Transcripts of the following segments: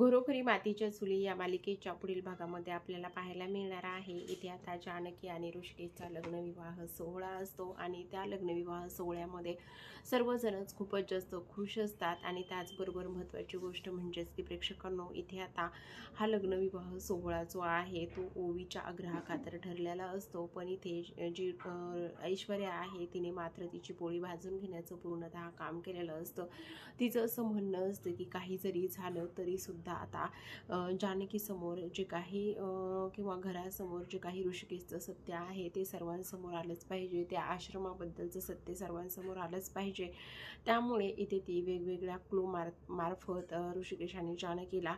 घरोघरी मातीच्या चुली या मालिकेच्या पुढील भागामध्ये आपल्याला पाहायला मिळणार आहे. इथे आता जानकी आणि ऋषिकेशचा लग्नविवाह सोहळा असतो आणि त्या लग्नविवाह सोहळ्यामध्ये सर्वजणच खूपच जास्त खुश असतात. आणि त्याचबरोबर महत्त्वाची गोष्ट म्हणजेच की प्रेक्षकांनो इथे आता हा लग्नविवाह सोहळा जो आहे तो ओवीच्या आग्रहाखातर ठरलेला असतो. पण इथे जी ऐश्वर्या आहे तिने मात्र तिची पोळी भाजून घेण्याचं पूर्णतः काम केलेलं असतं. तिचं असं म्हणणं असतं की काही जरी झालं तरीसुद्धा सुद्धा आता जानकीसमोर जे काही किंवा घरासमोर जे काही ऋषिकेशचं सत्य आहे ते सर्वांसमोर आलंच पाहिजे. त्या आश्रमाबद्दलचं सत्य सर्वांसमोर आलंच पाहिजे. त्यामुळे इथे ती वेगवेगळ्या क्लू मार मार्फत ऋषिकेशाने ऋषिकेश आणि जानकीला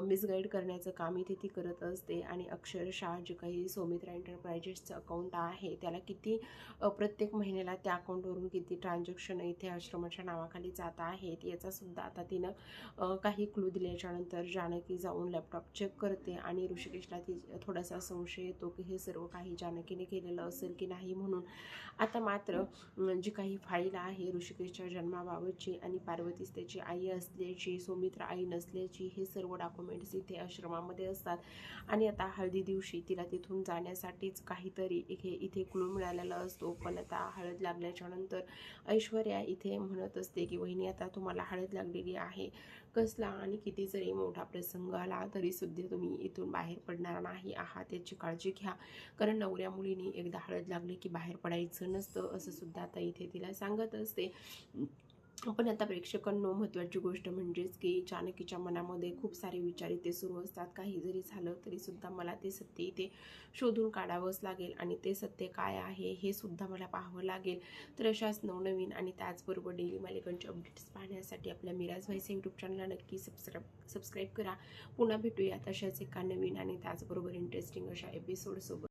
मिसगाईड करण्याचं काम इथे ती करत असते. आणि अक्षरशः जे काही सौमित्रा एंटरप्राइजेसचं अकाउंट आहे त्याला किती प्रत्येक महिन्याला त्या अकाउंटवरून किती ट्रान्झॅक्शन इथे आश्रमाच्या नावाखाली जात आहेत याचासुद्धा आता तिनं काही क्लू त्यानंतर जानकी जाऊन लॅपटॉप चेक करते आणि ऋषिकेशला ती थोडासा संशय येतो की हे सर्व काही जानकीने केलेलं असेल की नाही म्हणून. आता मात्र जी काही फाईल आहे ऋषिकेशच्या जन्माबाबतची आणि पार्वतीच त्याची आई असल्याची सौमित्र आई नसल्याची हे सर्व डॉक्युमेंट्स इथे आश्रमामध्ये असतात. आणि आता हळदी दिवशी तिला तिथून जाण्यासाठीच काहीतरी इथे इथे क्लू मिळालेला असतो. पण आता हळद लागल्याच्या नंतर ऐश्वर्या इथे म्हणत असते की वहिनी आता तुम्हाला हळद लागलेली आहे. कसला आणि किती जरी मोठा प्रसंग आला तरी सुद्धा तुम्ही इथून बाहेर पडणार नाही आहात याची काळजी घ्या. कारण नवऱ्या मुलीने एकदा हळद लागली की बाहेर पडायचं नसतं असं सुद्धा आता इथे तिला सांगत असते. पण आता प्रेक्षकांनो महत्त्वाची गोष्ट म्हणजेच की जानकीच्या मनामध्ये खूप सारे विचार इथे सुरू असतात. काही जरी झालं तरीसुद्धा मला ते सत्य इथे शोधून काढावंच लागेल आणि ते सत्य काय आहे हे सुद्धा मला पाहावं लागेल. तर अशाच नवनवीन आणि त्याचबरोबर डेली मालिकांचे अपडेट्स पाहण्यासाठी आपल्या मिराज व्हायचं यूट्यूब चॅनलला नक्की सबस्क्राईब सबस्क्राईब करा. पुन्हा भेटूया तशाच एका नवीन आणि त्याचबरोबर इंटरेस्टिंग अशा एपिसोडसोबत